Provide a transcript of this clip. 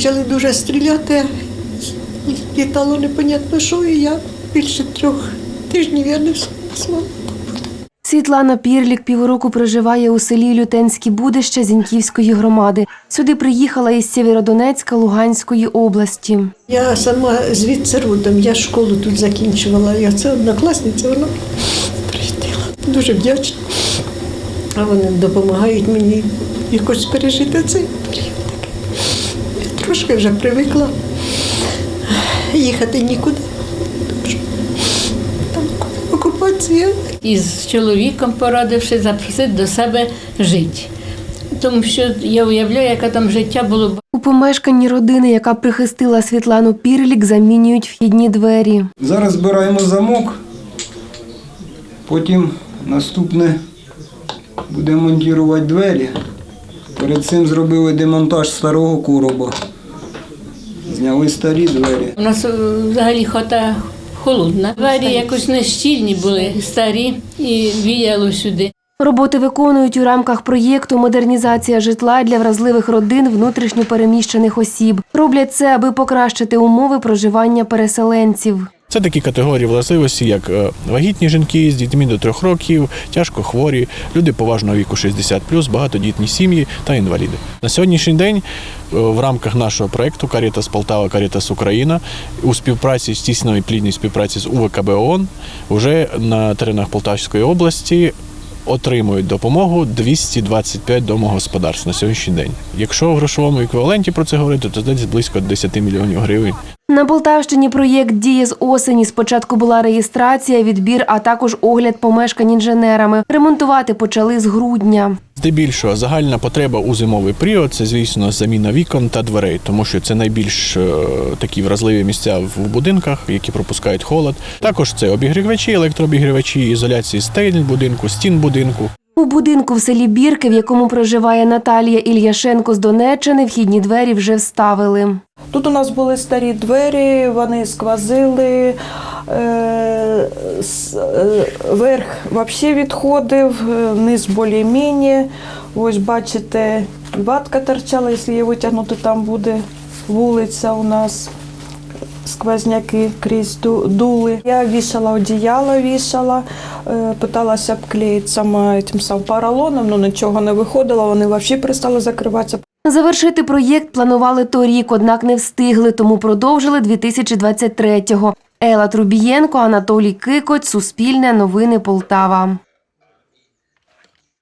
Почали дуже стріляти, літало непонятно що, і я більше трьох тижнів я не змогла. Світлана Пірлік півроку проживає у селі Лютенські Будище Зіньківської громади. Сюди приїхала із Сєвєродонецька Луганської області. Я сама звідси родом, я школу тут закінчувала. Я це однокласниця, вона приїздила. Дуже вдячна. А вони допомагають мені якось пережити цей період. Трошки вже привикла їхати нікуди. Там окупація. і з чоловіком порадивши, запросити до себе жити. Тому що я уявляю, яке там життя було. У помешканні родини, яка прихистила Світлану Пірлік, замінюють вхідні двері. Зараз збираємо замок, потім наступне будемо монтувати двері. Перед цим зробили демонтаж старого короба. Зняли старі двері. У нас е, взагалі хата холодна. Двері якось нещільні були, старі, і віяло сюди. Роботи виконують у рамках проєкту Модернізація житла для вразливих родин внутрішньо переміщених осіб. Роблять це, аби покращити умови проживання переселенців. Це такі категорії властивості, як е, вагітні жінки з дітьми до трьох років, тяжко хворі, люди поважного віку 60+, багатодітні сім'ї та інваліди. На сьогоднішній день е, в рамках нашого проекту Карітас Полтава, Карітас Україна у співпраці з тісною плідній співпраці з УВКБ ООН вже на теренах Полтавської області отримують допомогу 225 домогосподарств на сьогоднішній день. Якщо в грошовому еквіваленті про це говорити, то десь близько 10 мільйонів гривень. На Полтавщині проєкт діє з осені. Спочатку була реєстрація, відбір, а також огляд помешкань інженерами. Ремонтувати почали з грудня. Здебільшого загальна потреба у зимовий період це, звісно, заміна вікон та дверей, тому що це найбільш е, такі вразливі місця в будинках, які пропускають холод. Також це обігрівачі, електрообігрівачі, ізоляції стель будинку, стін будинку. У будинку в селі Бірки, в якому проживає Наталія Ільяшенко з Донеччини, вхідні двері вже вставили. Тут у нас були старі двері, вони сквозили, е, е, верх взагалі відходив, е, низ більш-менш. Ось бачите, ватка торчала, якщо її витягнути, там буде вулиця у нас. Сквозняки крізь дули. Я вішала одіяло, вішала, е, питалася обклеїти сама цим самим поролоном, але нічого не виходило, вони взагалі перестали закриватися. Завершити проєкт планували торік, однак не встигли, тому продовжили 2023-го. Ела Трубієнко, Анатолій Кикоць, Суспільне, Новини Полтава.